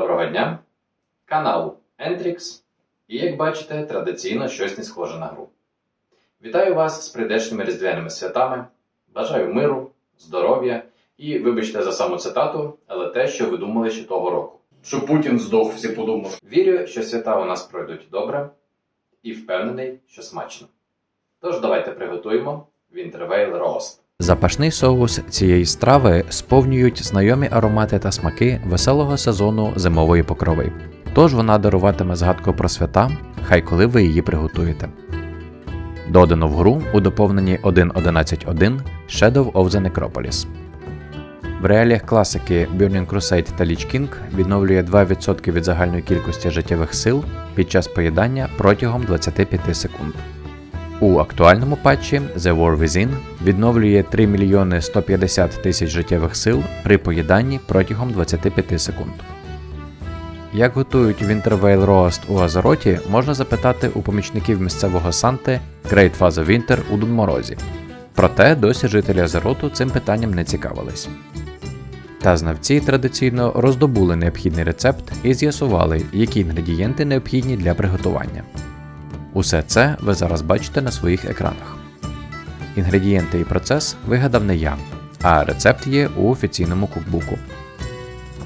Доброго дня! Канал Entrix. І як бачите, традиційно щось не схоже на гру. Вітаю вас з прийдешніми різдвяними святами. Бажаю миру, здоров'я і, вибачте за саму цитату, але те, що ви думали ще того року. Що Путін здох, всі подумали. Вірю, що свята у нас пройдуть добре і впевнений, що смачно. Тож давайте приготуємо Winterveil Roast. Запашний соус цієї страви сповнюють знайомі аромати та смаки веселого сезону зимової покрови. Тож вона даруватиме згадку про свята, хай коли ви її приготуєте. Додано в гру у доповненні 1.11.1 Shadow of the Necropolis. В реаліях класики Burning Crusade та Lich King відновлює 2% від загальної кількості життєвих сил під час поїдання протягом 25 секунд. У актуальному патчі The War Within відновлює 3 мільйони 150 тисяч життєвих сил при поїданні протягом 25 секунд. Як готують Winterveil Roast у Азероті, можна запитати у помічників місцевого Санти Great Father Winter у Дунморозі. Проте досі жителі Азероту цим питанням не цікавились. Та знавці традиційно роздобули необхідний рецепт і з'ясували, які інгредієнти необхідні для приготування. Усе це ви зараз бачите на своїх екранах. Інгредієнти і процес вигадав не я, а рецепт є у офіційному кукбуку.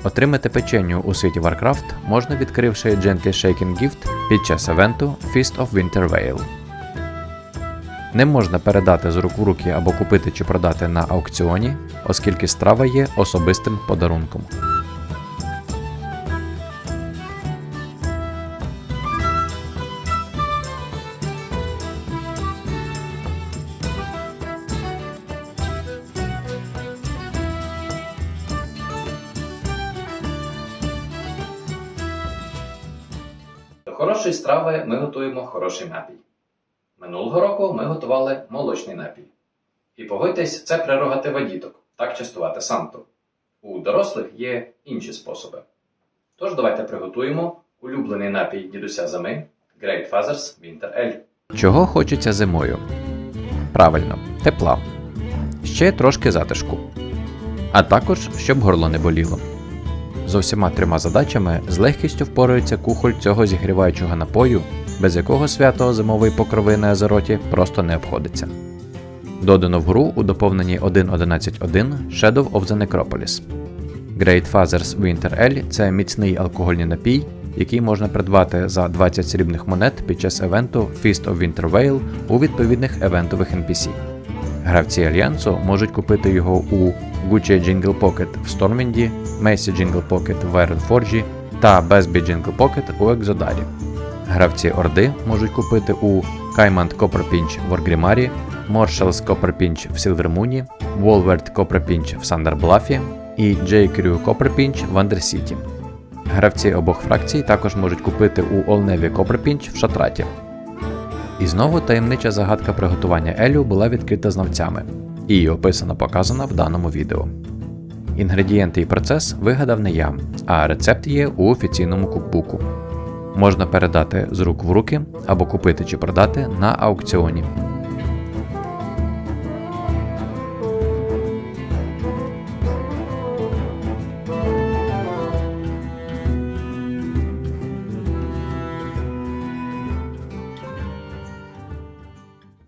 Отримати печеню у світі Warcraft можна відкривши Gently Shaken Gift під час евенту Feast of Winter Veil. Не можна передати з рук в руки або купити чи продати на аукціоні, оскільки страва є особистим подарунком. Хорошої страви ми готуємо хороший напій. Минулого року ми готували молочний напій. І погодьтесь, це прерогатива діток так частувати Санту. У дорослих є інші способи. Тож давайте приготуємо улюблений напій дідуся зими Great Fathers Winter Ale. Чого хочеться зимою? Правильно, тепла. Ще трошки затишку. А також, щоб горло не боліло. З усіма трьома задачами з легкістю впорається кухоль цього зігріваючого напою, без якого свято зимової покрови на Азероті просто не обходиться. Додано в гру у доповненні 1.11.1 Shadow of the Necropolis. Great Fathers Winter Ale це міцний алкогольний напій, який можна придбати за 20 срібних монет під час евенту Feast of Winter Veil у відповідних евентових NPC. Гравці Альянсу можуть купити його у Gucci Jingle Pocket в Стормінді, Macy Jingle Pocket в Ironforge та Besby Jingle Pocket у Екзодарі. Гравці Орди можуть купити у Кайманд Copperpinch в Оргрімарі, Morshalls Copperpinch в Сілвермуні, Wolvert Copperpinch в Сандерблафі і J. Crew Copperpinch в Андерсіті. Гравці обох фракцій також можуть купити у Олневі Copperpinch в Шатраті. І знову таємнича загадка приготування Елю була відкрита знавцями і описано показана в даному відео. Інгредієнти і процес вигадав не я, а рецепт є у офіційному кукбуку. Можна передати з рук в руки або купити чи продати на аукціоні.